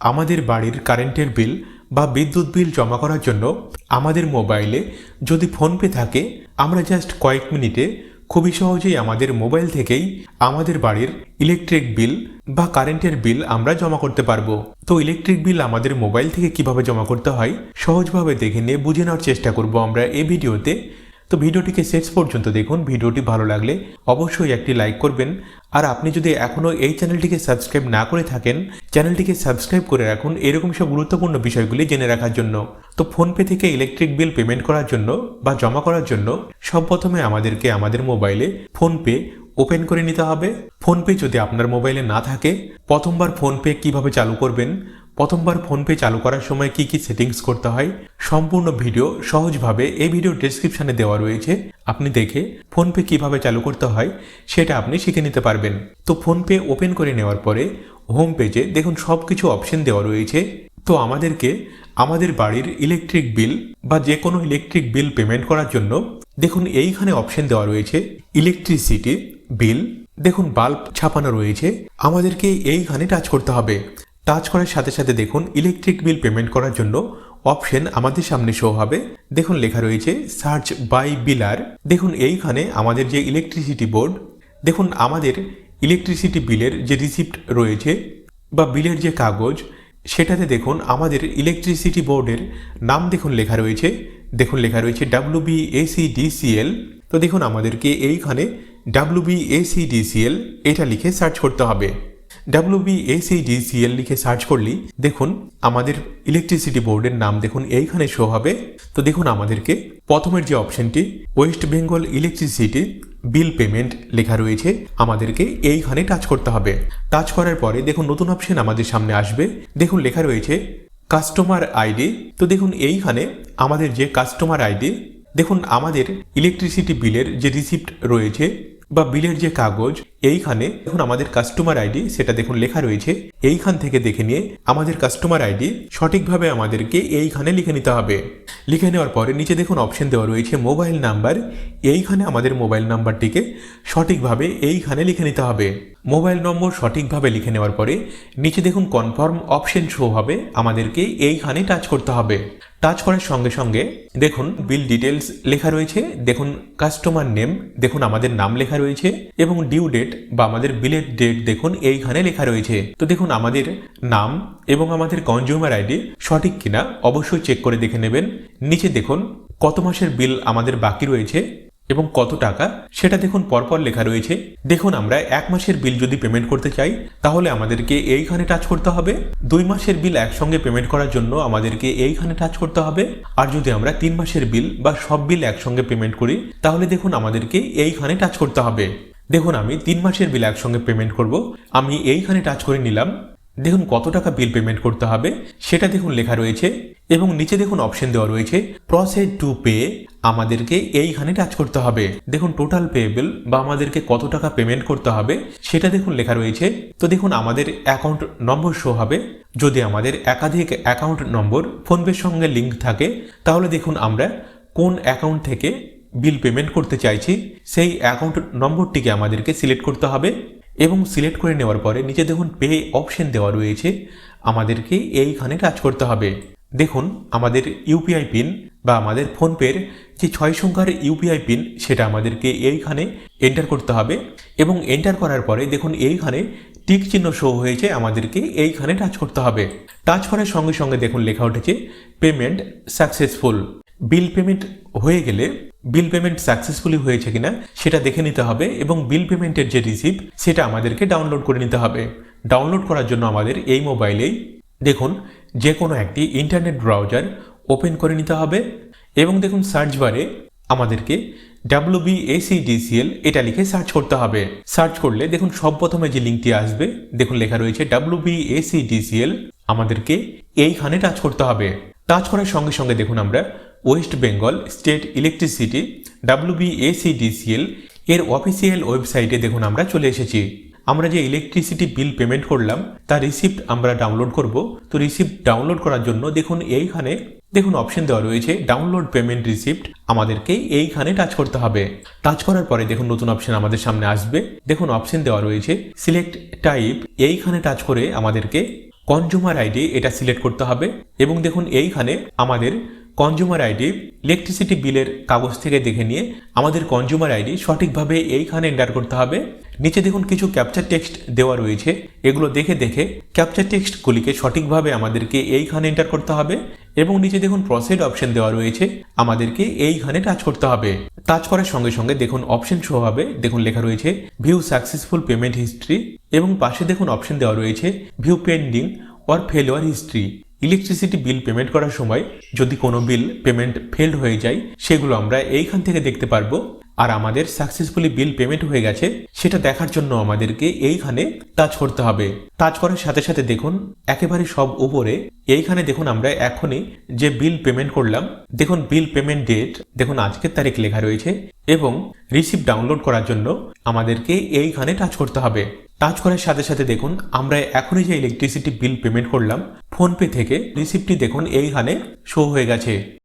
আমাদের বাড়ির কারেন্টের বিল বা বিদ্যুৎ বিল জমা করার জন্য আমাদের মোবাইলে যদি ফোনপে থাকে, আমরা জাস্ট কয়েক মিনিটে খুবই সহজেই আমাদের মোবাইল থেকেই আমাদের বাড়ির ইলেকট্রিক বিল বা কারেন্টের বিল আমরা জমা করতে পারব। তো ইলেকট্রিক বিল আমাদের মোবাইল থেকে কীভাবে জমা করতে হয়, সহজভাবে দেখে নিয়ে বুঝে নেওয়ার চেষ্টা করব আমরা এই ভিডিওতে। তো ভিডিওটিকে শেষ পর্যন্ত দেখুন। ভিডিওটি ভালো লাগলে অবশ্যই একটি লাইক করবেন। আর আপনি যদি এখনও এই চ্যানেলটিকে সাবস্ক্রাইব না করে থাকেন, চ্যানেলটিকে সাবস্ক্রাইব করে রাখুন এরকম সব গুরুত্বপূর্ণ বিষয়গুলি জেনে রাখার জন্য। তো ফোনপে থেকে ইলেকট্রিক বিল পেমেন্ট করার জন্য বা জমা করার জন্য সব প্রথমে আমাদেরকে আমাদের মোবাইলে ফোনপে ওপেন করে নিতে হবে। ফোনপে যদি আপনার মোবাইলে না থাকে, প্রথমবার ফোনপে কীভাবে চালু করবেন প্রথমবার ফোনপে চালু করার সময় কি কি সেটিংস করতে হয়, সম্পূর্ণ ভিডিও সহজভাবে এই ভিডিও ডেসক্রিপশনে দেওয়া রয়েছে। আপনি দেখে ফোনপে কীভাবে চালু করতে হয়, সেটা আপনি শিখে নিতে পারবেন। তো ফোনপে ওপেন করে নেওয়ার পরে হোম পেজে দেখুন সব কিছু অপশন দেওয়া রয়েছে। তো আমাদেরকে আমাদের বাড়ির ইলেকট্রিক বিল বা যে কোনো ইলেকট্রিক বিল পেমেন্ট করার জন্য দেখুন এইখানে অপশন দেওয়া রয়েছে ইলেকট্রিসিটি বিল দেখুন বাল্ব ছাপানো রয়েছে। আমাদেরকে এইখানে টাচ করতে হবে। টাচ করার সাথে সাথে দেখুন ইলেকট্রিক বিল পেমেন্ট করার জন্য অপশন আমাদের সামনে শো হবে। দেখুন লেখা রয়েছে সার্চ বাই বিলার দেখুন এইখানে আমাদের যে ইলেকট্রিসিটি বোর্ড দেখুন আমাদের ইলেকট্রিসিটি বিলের যে রিসিপ্ট রয়েছে বা বিলের যে কাগজ, সেটাতে দেখুন আমাদের ইলেকট্রিসিটি বোর্ডের নাম দেখুন লেখা রয়েছে। দেখুন লেখা রয়েছে ডাব্লিউ বি এসি ডিসিএল তো দেখুন আমাদেরকে এইখানে ডাব্লিউ বি এসি ডিসিএল এটা লিখে সার্চ করতে হবে। ডাব্লিউবিএসিডিসিএল লিখে সার্চ করলেই দেখুন আমাদের ইলেকট্রিসিটি বোর্ডের নাম দেখুন, এইখানে শো হবে। তো দেখুন আমাদেরকে প্রথমের যে অপশনটি West Bengal electricity bill payment লেখা রয়েছে, আমাদেরকে এইখানে টাচ করতে হবে। টাচ করার পরে দেখুন নতুন অপশন আমাদের সামনে আসবে। দেখুন লেখা রয়েছে কাস্টমার আইডি তো দেখুন এইখানে আমাদের যে কাস্টমার আইডি দেখুন আমাদের ইলেকট্রিসিটি বিলের যে রিসিপ্ট রয়েছে বা বিলের যে কাগজ, এইখানে দেখুন আমাদের কাস্টমার আইডি সেটা দেখুন লেখা রয়েছে। এইখান থেকে দেখে নিয়ে আমাদের কাস্টমার আইডি সঠিকভাবে আমাদেরকে এইখানে লিখে নিতে হবে। লিখে নেওয়ার পরে নিচে দেখুন অপশন দেওয়া রয়েছে মোবাইল নাম্বার এইখানে আমাদের মোবাইল নাম্বারটিকে সঠিকভাবে এইখানে লিখে নিতে হবে। মোবাইল নম্বর সঠিকভাবে লিখে নেওয়ার পরে নিচে দেখুন কনফার্ম অপশন শো হবে। আমাদেরকে এইখানে টাচ করতে হবে। টাচ করার সঙ্গে সঙ্গে দেখুন বিল ডিটেলস লেখা রয়েছে, দেখুন কাস্টমার নেম দেখুন আমাদের নাম লেখা রয়েছে এবং ডিউ ডেট বা আমাদের বিলের ডেট দেখুন এইখানে লেখা রয়েছে। তো দেখুন আমাদের নাম এবং আমাদের কনজিউমার আইডি সঠিক কিনা অবশ্যই চেক করে দেখে নেবেন। নিচে দেখুন কত মাসের বিল আমাদের বাকি রয়েছে। এবং কত টাকা, সেটা দেখুন পরপর লেখা রয়েছে। দেখুন আমরা এক মাসের বিল যদি পেমেন্ট করতে চাই, তাহলে আমাদেরকে এইখানে টাচ করতে হবে। দুই মাসের বিল একসঙ্গে পেমেন্ট করার জন্য আমাদেরকে এইখানে টাচ করতে হবে। আর যদি আমরা তিন মাসের বিল বা সব বিল একসঙ্গে পেমেন্ট করি, তাহলে দেখুন আমাদেরকে এইখানে টাচ করতে হবে। দেখুন আমি তিন মাসের বিল একসঙ্গে পেমেন্ট করব। আমি এইখানে টাচ করে নিলাম। দেখুন কত টাকা বিল পেমেন্ট করতে হবে, সেটা দেখুন লেখা রয়েছে এবং নিচে দেখুন অপশন দেওয়া রয়েছে প্রসেস টু পে আমাদেরকে এইখানে টাচ করতে হবে। দেখুন টোটাল পেয়েবল বা আমাদেরকে কত টাকা পেমেন্ট করতে হবে, সেটা দেখুন লেখা রয়েছে। তো দেখুন আমাদের অ্যাকাউন্ট নম্বর শো হবে। যদি আমাদের একাধিক অ্যাকাউন্ট নম্বর ফোনপের সঙ্গে লিঙ্ক থাকে, তাহলে দেখুন আমরা কোন অ্যাকাউন্ট থেকে বিল পেমেন্ট করতে চাইছি, সেই অ্যাকাউন্ট নম্বরটিকে আমাদেরকে সিলেক্ট করতে হবে। এবং সিলেক্ট করে নেওয়ার পরে নিচে দেখুন পে অপশন দেওয়া রয়েছে, আমাদেরকে এইখানে টাচ করতে হবে। দেখুন, আমাদের ইউপিআই পিন বা আমাদের ফোনপের যে ছয় সংখ্যার ইউপিআই পিন সেটা আমাদেরকে এইখানে এন্টার করতে হবে এবং এন্টার করার পরে দেখুন এইখানে টিক চিহ্ন শো হয়েছে, আমাদেরকে এইখানে টাচ করতে হবে। টাচ করার সঙ্গে সঙ্গে দেখুন লেখা উঠেছে পেমেন্ট সাকসেসফুল বিল পেমেন্ট হয়ে গেলে বিল পেমেন্ট সাকসেসফুলি হয়েছে কিনা সেটা দেখে নিতে হবে এবং বিল পেমেন্টের যে রিসিপ্ট, সেটা আমাদেরকে ডাউনলোড করে নিতে হবে। ডাউনলোড করার জন্য আমাদের এই মোবাইলেই দেখুন যে কোনো একটি ইন্টারনেট ব্রাউজার ওপেন করে নিতে হবে এবং দেখুন, সার্চ বারে আমাদেরকে ডাব্লিউবিএসিডিসিএল এটা লিখে সার্চ করতে হবে। সার্চ করলে দেখুন, সব প্রথমে যে লিঙ্কটি আসবে, দেখুন, লেখা রয়েছে ডাব্লিউবিএসিডিসিএল আমাদেরকে এইখানে টাচ করতে হবে। টাচ করার সঙ্গে সঙ্গে দেখুন আমরা West Bengal state electricity WBSEDCL এর অফিসিয়াল ওয়েবসাইটে দেখুন আমরা চলে এসেছি। আমরা যে ইলেকট্রিসিটি বিল পেমেন্ট করলাম তার রিসিপ্ট আমরা ডাউনলোড করব। তো রিসিপ্ট ডাউনলোড করার জন্য দেখুন এইখানে, দেখুন অপশন দেওয়া রয়েছে ডাউনলোড পেমেন্ট রিসিপ্ট আমাদেরকে এইখানে টাচ করতে হবে। টাচ করার পরে দেখুন নতুন অপশন আমাদের সামনে আসবে। দেখুন অপশন দেওয়া রয়েছে সিলেক্ট টাইপ এইখানে টাচ করে আমাদেরকে কনজুমার আইডি এটা সিলেক্ট করতে হবে। এবং দেখুন এইখানে আমাদের কনজুমার আইডি ইলেকট্রিসিটি বিলের কাগজ থেকে দেখে নিয়ে আমাদের কনজুমার আইডি সঠিকভাবে এইখানে এন্টার করতে হবে। নিচে দেখুন কিছু ক্যাপচার টেক্সট দেওয়া রয়েছে। এগুলো দেখে দেখে ক্যাপচার টেক্সটগুলিকে সঠিকভাবে আমাদেরকে এইখানে এন্টার করতে হবে এবং নিচে দেখুন প্রসেড অপশন দেওয়া রয়েছে। আমাদেরকে এইখানে টাচ করতে হবে। টাচ করার সঙ্গে সঙ্গে দেখুন অপশন শো হবে। দেখুন লেখা রয়েছে ভিউ সাকসেসফুল পেমেন্ট হিস্ট্রি এবং পাশে দেখুন অপশন দেওয়া রয়েছে view pending or failure history electricity bill payment করার সময় যদি কোনো বিল পেমেন্ট ফেল্ড হয়ে যায়, সেগুলো আমরা এইখান থেকে দেখতে পারব। আর আমাদের সাকসেসফুলি বিল পেমেন্ট হয়ে গেছে, সেটা দেখার জন্য আমাদেরকে এইখানে টাচ করতে হবে। টাচ করার সাথে সাথে দেখুন, একেবারে সব উপরে, এইখানে দেখুন আমরা এখনই যে বিল পেমেন্ট করলাম, দেখুন বিল পেমেন্ট ডেট দেখুন আজকের তারিখ লেখা রয়েছে এবং রিসিপ্ট ডাউনলোড করার জন্য আমাদেরকে এইখানে টাচ করতে হবে। টাচ করার সাথে সাথে দেখুন, আমরা এখনই যে ইলেকট্রিসিটি বিল পেমেন্ট করলাম ফোনপে থেকে রিসিপ্টটি দেখুন, এইখানে শো হয়ে গেছে।